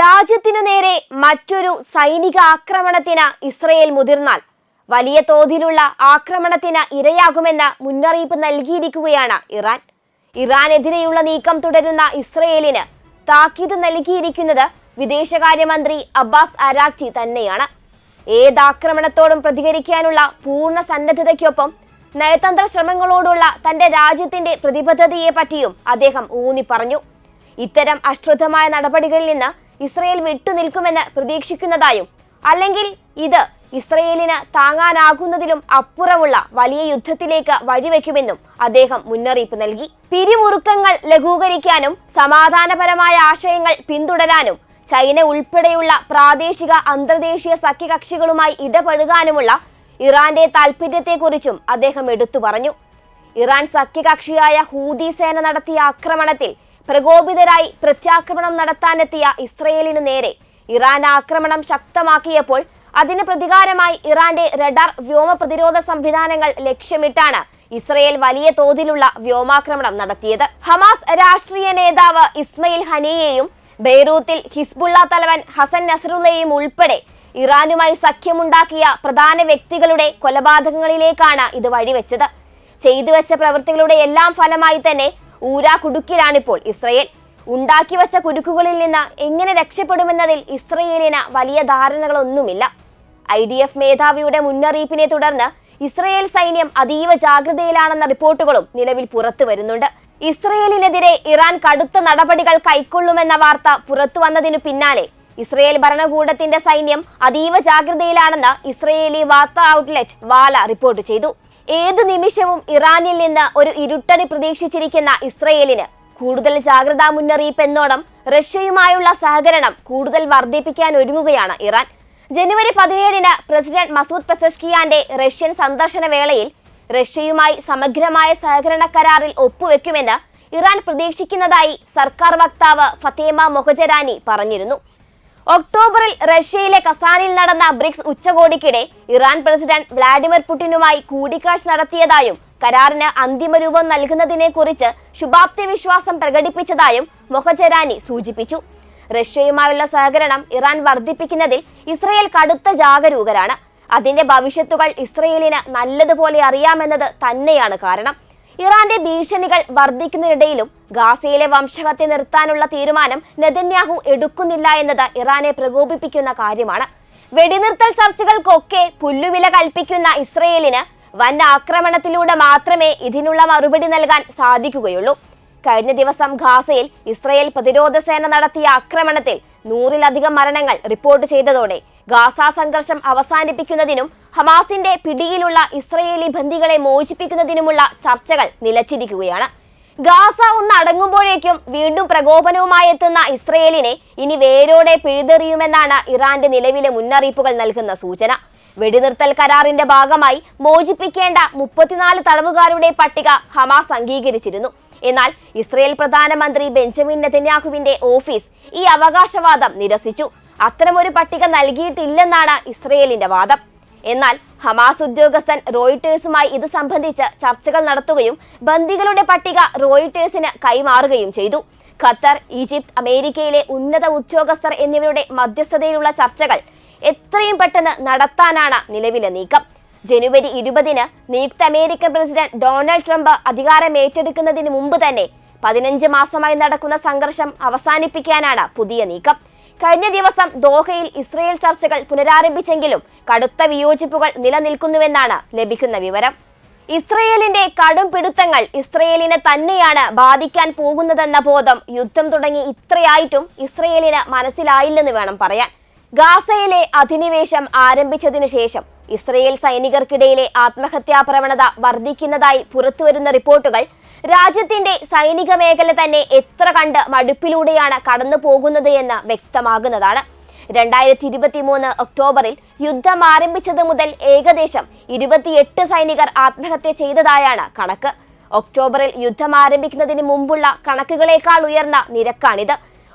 രാജ്യത്തിനു നേരെ മറ്റൊരു സൈനിക ആക്രമണത്തിന് ഇസ്രയേൽ മുതിർന്നാൽ വലിയ തോതിലുള്ള ആക്രമണത്തിന് ഇരയാകുമെന്ന മുന്നറിയിപ്പ് നൽകിയിരിക്കുകയാണ് ഇറാൻ. ഇറാനെതിരെയുള്ള നീക്കം തുടരുന്ന ഇസ്രയേലിന് താക്കീത് നൽകിയിരിക്കുന്നത് വിദേശകാര്യമന്ത്രി അബ്ബാസ് അരാക്ചി തന്നെയാണ്. ഏതാക്രമണത്തോടും പ്രതികരിക്കാനുള്ള പൂർണ സന്നദ്ധതയ്ക്കൊപ്പം നയതന്ത്ര ശ്രമങ്ങളോടുള്ള തന്റെ രാജ്യത്തിന്റെ പ്രതിബദ്ധതയെ പറ്റിയും അദ്ദേഹം ഊന്നി പറഞ്ഞു ഇത്തരം അശ്രദ്ധമായ നടപടികളിൽ നിന്ന് ഇസ്രയേൽ വിട്ടുനിൽക്കുമെന്ന് പ്രതീക്ഷിക്കുന്നതായും അല്ലെങ്കിൽ ഇത് ഇസ്രയേലിന് താങ്ങാനാകുന്നതിലും അപ്പുറമുള്ള വലിയ യുദ്ധത്തിലേക്ക് വഴിവെക്കുമെന്നും അദ്ദേഹം മുന്നറിയിപ്പ് നൽകി. പിരിമുറുക്കങ്ങൾ ലഘൂകരിക്കാനും സമാധാനപരമായ ആശയങ്ങൾ പിന്തുടരാനും ചൈന ഉൾപ്പെടെയുള്ള പ്രാദേശിക അന്തർദേശീയ സഖ്യകക്ഷികളുമായി ഇടപഴകാനുമുള്ള ഇറാന്റെ താൽപര്യത്തെക്കുറിച്ചും അദ്ദേഹം എടുത്തു പറഞ്ഞു. ഇറാൻ സഖ്യകക്ഷിയായ ഹൂതി സേന നടത്തിയ ആക്രമണത്തിൽ പ്രകോപിതരായി പ്രത്യാക്രമണം നടത്താനെത്തിയ ഇസ്രയേലിനു നേരെ ഇറാൻ ആക്രമണം ശക്തമാക്കിയപ്പോൾ അതിന് പ്രതികാരമായി ഇറാന്റെ റഡാർ വ്യോമ പ്രതിരോധ സംവിധാനങ്ങൾ ലക്ഷ്യമിട്ടാണ് ഇസ്രയേൽ വലിയ തോതിലുള്ള വ്യോമാക്രമണം നടത്തിയത്. ഹമാസ് രാഷ്ട്രീയ നേതാവ് ഇസ്മയിൽ ഹനിയെയും ബെയ്റൂത്തിൽ ഹിസ്ബുള്ള തലവൻ ഹസൻ നസറുള്ളയും ഉൾപ്പെടെ ഇറാനുമായി സഖ്യമുണ്ടാക്കിയ പ്രധാന വ്യക്തികളുടെ കൊലപാതകങ്ങളിലേക്കാണ് ഇത് വഴിവെച്ചത്. ചെയ്തു വെച്ച പ്രവൃത്തികളുടെ എല്ലാം ഫലമായി തന്നെ ഊരാ കുടുക്കിലാണിപ്പോൾ ഇസ്രയേൽ. ഉണ്ടാക്കി വച്ച കുരുക്കുകളിൽ നിന്ന് എങ്ങനെ രക്ഷപ്പെടുമെന്നതിൽ ഇസ്രയേലിന് വലിയ ധാരണകളൊന്നുമില്ല. ഐ ഡി എഫ് മേധാവിയുടെ മുന്നറിയിപ്പിനെ തുടർന്ന് ഇസ്രയേൽ സൈന്യം അതീവ ജാഗ്രതയിലാണെന്ന റിപ്പോർട്ടുകളും നിലവിൽ പുറത്തു വരുന്നുണ്ട്. ഇസ്രയേലിനെതിരെ ഇറാൻ കടുത്ത നടപടികൾ കൈക്കൊള്ളുമെന്ന വാർത്ത പുറത്തു വന്നതിനു പിന്നാലെ ഇസ്രയേൽ ഭരണകൂടത്തിന്റെ സൈന്യം അതീവ ജാഗ്രതയിലാണെന്ന് ഇസ്രയേലി വാർത്താ ഔട്ട്ലെറ്റ് വാല റിപ്പോർട്ട് ചെയ്തു. ഏത് നിമിഷവും ഇറാനിൽ നിന്ന് ഒരു ഇരുട്ടടി പ്രതീക്ഷിച്ചിരിക്കുന്ന ഇസ്രയേലിന് കൂടുതൽ ജാഗ്രതാ മുന്നറിയിപ്പ് എന്നോണം റഷ്യയുമായുള്ള സഹകരണം കൂടുതൽ വർദ്ധിപ്പിക്കാൻ ഒരുങ്ങുകയാണ് ഇറാൻ. ജനുവരി പതിനേഴിന് പ്രസിഡന്റ് മസൂദ് പെസഷ്കിയാന്റെ റഷ്യൻ സന്ദർശന വേളയിൽ റഷ്യയുമായി സമഗ്രമായ സഹകരണ കരാറിൽ ഒപ്പുവെക്കുമെന്ന് ഇറാൻ പ്രതീക്ഷിക്കുന്നതായി സർക്കാർ വക്താവ് ഫത്തേമ മൊഹജരാനി പറഞ്ഞിരുന്നു. ഒക്ടോബറിൽ റഷ്യയിലെ കസാനിൽ നടന്ന ബ്രിക്സ് ഉച്ചകോടിക്കിടെ ഇറാൻ പ്രസിഡന്റ് വ്ളാഡിമിർ പുടിനുമായി കൂടിക്കാഴ്ച നടത്തിയതായും കരാറിന് അന്തിമ രൂപം നൽകുന്നതിനെ കുറിച്ച് ശുഭാപ്തി വിശ്വാസം പ്രകടിപ്പിച്ചതായും മൊഹചരാനി സൂചിപ്പിച്ചു. റഷ്യയുമായുള്ള സഹകരണം ഇറാൻ വർദ്ധിപ്പിക്കുന്നതിൽ ഇസ്രയേൽ കടുത്ത ജാഗരൂകരാണ്. അതിന്റെ ഭവിഷ്യത്തുകൾ ഇസ്രയേലിന് നല്ലതുപോലെ അറിയാമെന്നത് തന്നെയാണ് കാരണം. ഇറാന്റെ ഭീഷണികൾ വർദ്ധിക്കുന്നതിനിടയിലും ഗാസയിലെ വംശഹത്യ നിർത്താനുള്ള തീരുമാനം നെതന്യാഹു എടുക്കുന്നില്ല എന്നത് ഇറാനെ പ്രകോപിപ്പിക്കുന്ന കാര്യമാണ്. വെടിനിർത്തൽ ചർച്ചകൾക്കൊക്കെ പുല്ലുവില കൽപ്പിക്കുന്ന ഇസ്രയേലിന് വൻ ആക്രമണത്തിലൂടെ മാത്രമേ ഇതിനുള്ള മറുപടി നൽകാൻ സാധിക്കുകയുള്ളൂ. കഴിഞ്ഞ ദിവസം ഗാസയിൽ ഇസ്രയേൽ പ്രതിരോധ സേന നടത്തിയ ആക്രമണത്തിൽ നൂറിലധികം മരണങ്ങൾ റിപ്പോർട്ട് ചെയ്തതോടെ ഗാസ സംഘർഷം അവസാനിപ്പിക്കുന്നതിനും ഹമാസിന്റെ പിടിയിലുള്ള ഇസ്രയേലി ബന്ദികളെ മോചിപ്പിക്കുന്നതിനുമുള്ള ചർച്ചകൾ നിലച്ചിരിക്കുകയാണ്. ഗാസ ഒന്ന് അടങ്ങുമ്പോഴേക്കും വീണ്ടും പ്രകോപനവുമായി എത്തുന്ന ഇസ്രയേലിനെ ഇനി വേരോടെ പിഴുതെറിയുമെന്നാണ് ഇറാന്റെ നിലവിലെ മുന്നറിയിപ്പുകൾ നൽകുന്ന സൂചന. വെടിനിർത്തൽ കരാറിന്റെ ഭാഗമായി മോചിപ്പിക്കേണ്ട മുപ്പത്തിനാല് തടവുകാരുടെ പട്ടിക ഹമാസ് അംഗീകരിച്ചിരുന്നു. എന്നാൽ ഇസ്രയേൽ പ്രധാനമന്ത്രി ബെഞ്ചമിൻ നെതന്യാഹുവിന്റെ ഓഫീസ് ഈ അവകാശവാദം നിരസിച്ചു. അത്തരമൊരു പട്ടിക നൽകിയിട്ടില്ലെന്നാണ് ഇസ്രയേലിന്റെ വാദം. എന്നാൽ ഹമാസ് ഉദ്യോഗസ്ഥൻ റോയിട്ടേഴ്സുമായി ഇത് സംബന്ധിച്ച് ചർച്ചകൾ നടത്തുകയും ബന്ദികളുടെ പട്ടിക റോയിട്ടേഴ്സിന് കൈമാറുകയും ചെയ്തു. ഖത്തർ ഈജിപ്ത് അമേരിക്കയിലെ ഉന്നത ഉദ്യോഗസ്ഥർ എന്നിവരുടെ മധ്യസ്ഥതയിലുള്ള ചർച്ചകൾ എത്രയും പെട്ടെന്ന് നടത്താനാണ് നിലവിലെ നീക്കം. ജനുവരി ഇരുപതിന് നിയുക്ത അമേരിക്കൻ പ്രസിഡന്റ് ഡൊണാൾഡ് ട്രംപ് അധികാരം ഏറ്റെടുക്കുന്നതിന് മുമ്പ് തന്നെ പതിനഞ്ച് മാസമായി നടക്കുന്ന സംഘർഷം അവസാനിപ്പിക്കാനാണ് പുതിയ നീക്കം. കഴിഞ്ഞ ദിവസം ദോഹയിൽ ഇസ്രയേൽ ചർച്ചകൾ പുനരാരംഭിച്ചെങ്കിലും കടുത്ത വിയോജിപ്പുകൾ നിലനിൽക്കുന്നുവെന്നാണ് ലഭിക്കുന്ന വിവരം. ഇസ്രയേലിന്റെ കടും പിടുത്തങ്ങൾ ഇസ്രയേലിനെ തന്നെയാണ് ബാധിക്കാൻ പോകുന്നതെന്ന ബോധം യുദ്ധം തുടങ്ങി ഇത്രയായിട്ടും ഇസ്രയേലിന് മനസ്സിലായില്ലെന്ന് വേണം പറയാൻ. ഗാസയിലെ അധിനിവേശം ആരംഭിച്ചതിനു ശേഷം ഇസ്രയേൽ സൈനികർക്കിടയിലെ ആത്മഹത്യാ പ്രവണത വർദ്ധിക്കുന്നതായി പുറത്തുവരുന്ന റിപ്പോർട്ടുകൾ രാജ്യത്തിന്റെ സൈനിക മേഖല തന്നെ എത്ര കണ്ട് മടുപ്പിലൂടെയാണ് കടന്നു പോകുന്നത് എന്ന് വ്യക്തമാകുന്നതാണ്. രണ്ടായിരത്തി ഇരുപത്തി മൂന്ന് ഒക്ടോബറിൽ യുദ്ധം ആരംഭിച്ചത് മുതൽ ഏകദേശം ഇരുപത്തിയെട്ട് സൈനികർ ആത്മഹത്യ ചെയ്തതായാണ് കണക്ക്. ഒക്ടോബറിൽ യുദ്ധം ആരംഭിക്കുന്നതിന് മുമ്പുള്ള കണക്കുകളേക്കാൾ ഉയർന്ന നിരക്കാണിത്.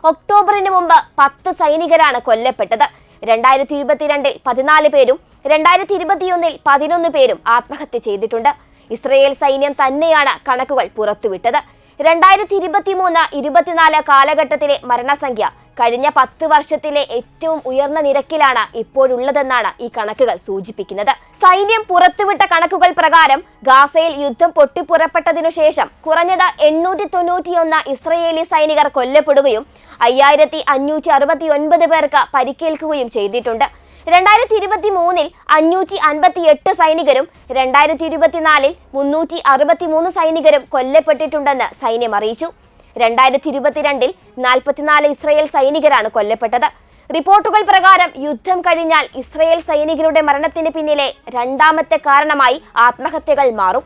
ഒക്ടോബറിന് മുമ്പ് പത്ത് സൈനികരാണ് കൊല്ലപ്പെട്ടത്. രണ്ടായിരത്തി ഇരുപത്തിരണ്ടിൽ പതിനാല് പേരും രണ്ടായിരത്തി ഇരുപത്തിയൊന്നിൽ പതിനൊന്ന് പേരും ആത്മഹത്യ ചെയ്തിട്ടുണ്ട്. ഇസ്രയേൽ സൈന്യം തന്നെയാണ് കണക്കുകൾ പുറത്തുവിട്ടത്. രണ്ടായിരത്തി ഇരുപത്തിമൂന്ന് ഇരുപത്തിനാല് കാലഘട്ടത്തിലെ മരണസംഖ്യ കഴിഞ്ഞ പത്ത് വർഷത്തിലെ ഏറ്റവും ഉയർന്ന നിരക്കിലാണ് ഇപ്പോഴുള്ളതെന്നാണ് ഈ കണക്കുകൾ സൂചിപ്പിക്കുന്നത്. സൈന്യം പുറത്തുവിട്ട കണക്കുകൾ പ്രകാരം ഗാസയിൽ യുദ്ധം പൊട്ടിപ്പുറപ്പെട്ടതിനു ശേഷം കുറഞ്ഞത് എണ്ണൂറ്റി തൊണ്ണൂറ്റിയൊന്ന് ഇസ്രയേലി സൈനികർ കൊല്ലപ്പെടുകയും അയ്യായിരത്തി അഞ്ഞൂറ്റി അറുപത്തി ഒൻപത് പേർക്ക് പരിക്കേൽക്കുകയും ചെയ്തിട്ടുണ്ട്. രണ്ടായിരത്തി ഇരുപത്തി മൂന്നിൽ അഞ്ഞൂറ്റി അൻപത്തി എട്ട് സൈനികരും രണ്ടായിരത്തി ഇരുപത്തിനാലിൽ മുന്നൂറ്റി അറുപത്തി മൂന്ന് സൈനികരും കൊല്ലപ്പെട്ടിട്ടുണ്ടെന്ന് സൈന്യം അറിയിച്ചു. രണ്ടായിരത്തി ഇരുപത്തിരണ്ടിൽ നാൽപ്പത്തിനാല് ഇസ്രയേൽ സൈനികരാണ് കൊല്ലപ്പെട്ടത്. റിപ്പോർട്ടുകൾ പ്രകാരം യുദ്ധം കഴിഞ്ഞാൽ ഇസ്രയേൽ സൈനികരുടെ മരണത്തിന് പിന്നിലെ രണ്ടാമത്തെ കാരണമായി ആത്മഹത്യകൾ മാറും.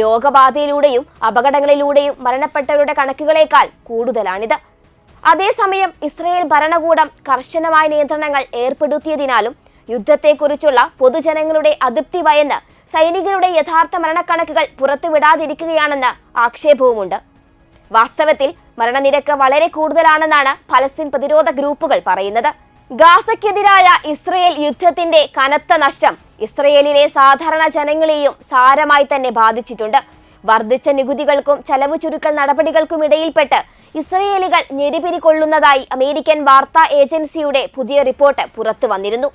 രോഗബാധയിലൂടെയും അപകടങ്ങളിലൂടെയും മരണപ്പെട്ടവരുടെ കണക്കുകളേക്കാൾ കൂടുതലാണിത്. അതേസമയം ഇസ്രയേൽ ഭരണകൂടം കർശനമായ നിയന്ത്രണങ്ങൾ ഏർപ്പെടുത്തിയതിനാലും യുദ്ധത്തെക്കുറിച്ചുള്ള പൊതുജനങ്ങളുടെ അതൃപ്തി വയന്ന് സൈനികരുടെ യഥാർത്ഥ മരണക്കണക്കുകൾ പുറത്തുവിടാതിരിക്കുകയാണെന്ന് ആക്ഷേപവുമുണ്ട്. വാസ്തവത്തിൽ മരണനിരക്ക് വളരെ കൂടുതലാണെന്നാണ് ഫലസ്തീൻ പ്രതിരോധ ഗ്രൂപ്പുകൾ പറയുന്നത്. ഗാസയ്ക്കെതിരായ ഇസ്രയേൽ യുദ്ധത്തിന്റെ കനത്ത നഷ്ടം ഇസ്രയേലിലെ സാധാരണ ജനങ്ങളെയും സാരമായി തന്നെ ബാധിച്ചിട്ടുണ്ട്. വർദ്ധിച്ച നികുതികൾക്കും ചെലവ് ചുരുക്കൽ നടപടികൾക്കും ഇടയിൽപ്പെട്ട് ഇസ്രയേലികൾ ഞെരിപിരി കൊള്ളുന്നതായി അമേരിക്കൻ വാർത്താ ഏജൻസിയുടെ പുതിയ റിപ്പോർട്ട് പുറത്തു വന്നിരുന്നു.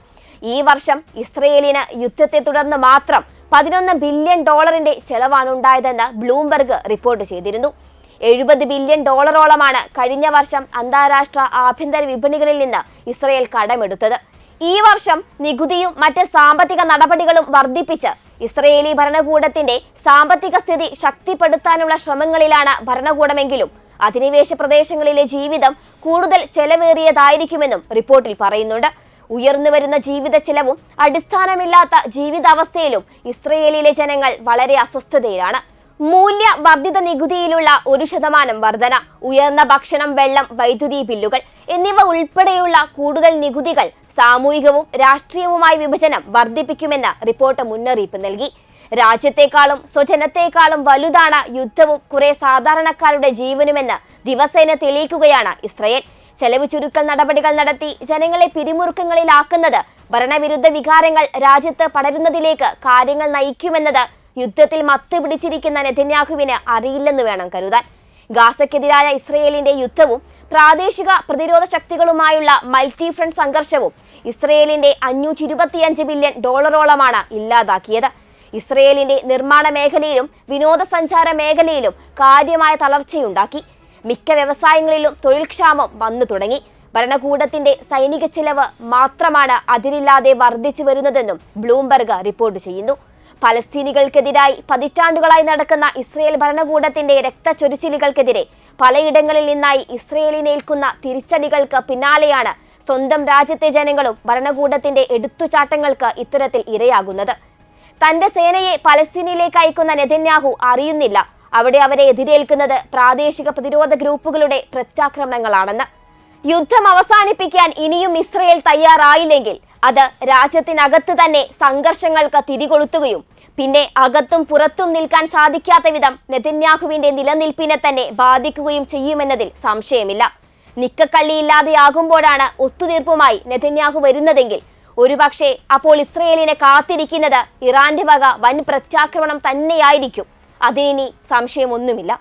ഈ വർഷം ഇസ്രയേലിന് യുദ്ധത്തെ തുടർന്ന് മാത്രം പതിനൊന്ന് ബില്യൺ ഡോളറിന്റെ ചെലവാണുണ്ടായതെന്ന് ബ്ലൂംബർഗ് റിപ്പോർട്ട് ചെയ്തിരുന്നു. എഴുപത് ബില്യൺ ഡോളറോളമാണ് കഴിഞ്ഞ വർഷം അന്താരാഷ്ട്ര ആഭ്യന്തര വിപണികളിൽ നിന്ന് ഇസ്രയേൽ കടമെടുത്തത്. ഈ വർഷം നികുതിയും മറ്റ് സാമ്പത്തിക നടപടികളും വർദ്ധിപ്പിച്ച് ഇസ്രയേലി ഭരണകൂടത്തിന്റെ സാമ്പത്തിക സ്ഥിതി ശക്തിപ്പെടുത്താനുള്ള ശ്രമങ്ങളിലാണ് ഭരണകൂടമെങ്കിലും. അധിനിവേശ പ്രദേശങ്ങളിലെ ജീവിതം കൂടുതൽ ചെലവേറിയതായിരിക്കുമെന്നും റിപ്പോർട്ടിൽ പറയുന്നുണ്ട്. ഉയർന്നുവരുന്ന ജീവിത ചെലവും അടിസ്ഥാനമില്ലാത്ത ജീവിതാവസ്ഥയിലും ഇസ്രയേലിലെ ജനങ്ങൾ വളരെ അസ്വസ്ഥതയിലാണ്. മൂല്യ വർദ്ധിത നികുതിയിലുള്ള ഒരു ശതമാനം വർധന ഉയർന്ന ഭക്ഷണം വെള്ളം വൈദ്യുതി ബില്ലുകൾ എന്നിവ ഉൾപ്പെടെയുള്ള കൂടുതൽ നികുതികൾ സാമൂഹികവും രാഷ്ട്രീയവുമായ വിഭജനം വർദ്ധിപ്പിക്കുമെന്ന് റിപ്പോർട്ട് മുന്നറിയിപ്പ് നൽകി. രാജ്യത്തെക്കാളും സ്വജനത്തെക്കാളും വലുതാണ് യുദ്ധവും കുറെ സാധാരണക്കാരുടെ ജീവനുമെന്ന് ദിവസേന തെളിയിക്കുകയാണ് ഇസ്രയേൽ. ചെലവ് ചുരുക്കൽ നടപടികൾ നടത്തി ജനങ്ങളെ പിരിമുറുക്കങ്ങളിലാക്കുന്നത് ഭരണവിരുദ്ധ വികാരങ്ങൾ രാജ്യത്ത് പടരുന്നതിലേക്ക് കാര്യങ്ങൾ നയിക്കുമെന്നത് യുദ്ധത്തിൽ മത്ത് പിടിച്ചിരിക്കുന്ന നെതന്യാഹുവിന് അറിയില്ലെന്ന് വേണം കരുതാൻ. ഗാസയ്ക്കെതിരായ ഇസ്രയേലിന്റെ യുദ്ധവും പ്രാദേശിക പ്രതിരോധ ശക്തികളുമായുള്ള മൾട്ടി ഫ്രണ്ട് സംഘർഷവും ഇസ്രയേലിന്റെ അഞ്ഞൂറ്റി ഇരുപത്തിയഞ്ച് ബില്യൺ ഡോളറോളമാണ് ഇല്ലാതാക്കിയത്. ഇസ്രയേലിന്റെ നിർമ്മാണ മേഖലയിലും വിനോദസഞ്ചാര മേഖലയിലും കാര്യമായ തളർച്ചയുണ്ടാക്കി. മിക്ക വ്യവസായങ്ങളിലും തൊഴിൽക്ഷാമം വന്നു തുടങ്ങി. ഭരണകൂടത്തിന്റെ സൈനിക ചിലവ് മാത്രമാണ് അതിരില്ലാതെ വർദ്ധിച്ചു വരുന്നതെന്നും ബ്ലൂംബർഗ് റിപ്പോർട്ട് ചെയ്യുന്നു. ഫലസ്തീനികൾക്കെതിരായി പതിറ്റാണ്ടുകളായി നടക്കുന്ന ഇസ്രയേൽ ഭരണകൂടത്തിന്റെ രക്തച്ചൊരിച്ചിലുകൾക്കെതിരെ പലയിടങ്ങളിൽ നിന്നായി ഇസ്രയേലിനേൽക്കുന്ന തിരിച്ചടികൾക്ക് പിന്നാലെയാണ് സ്വന്തം രാജ്യത്തെ ജനങ്ങളും ഭരണകൂടത്തിന്റെ എടുത്തുചാട്ടങ്ങൾക്ക് ഇത്തരത്തിൽ ഇരയാകുന്നത്. തന്റെ സേനയെ പലസ്തീനിലേക്ക് അയക്കുന്ന നെതന്യാഹു അറിയുന്നില്ല. അവിടെ അവരെ എതിരേൽക്കുന്നത് പ്രാദേശിക പ്രതിരോധ ഗ്രൂപ്പുകളുടെ പ്രത്യാക്രമണങ്ങളാണെന്ന്. യുദ്ധം അവസാനിപ്പിക്കാൻ ഇനിയും ഇസ്രയേൽ തയ്യാറായില്ലെങ്കിൽ അത് രാജ്യത്തിനകത്ത് തന്നെ സംഘർഷങ്ങൾക്ക് തിരികൊളുത്തുകയും പിന്നെ അകത്തും പുറത്തും നിൽക്കാൻ സാധിക്കാത്ത വിധം നെതന്യാഹുവിന്റെ നിലനിൽപ്പിനെ തന്നെ ബാധിക്കുകയും ചെയ്യുമെന്നതിൽ സംശയമില്ല. നിക്കക്കള്ളിയില്ലാതെയാകുമ്പോഴാണ് ഒത്തുതീർപ്പുമായി നെതന്യാഹു വരുന്നതെങ്കിൽ ഒരുപക്ഷെ അപ്പോൾ ഇസ്രയേലിനെ കാത്തിരിക്കുന്നത് ഇറാന്റെ വക വൻ പ്രത്യാക്രമണം തന്നെയായിരിക്കും. അതിനി സംശയമൊന്നുമില്ല.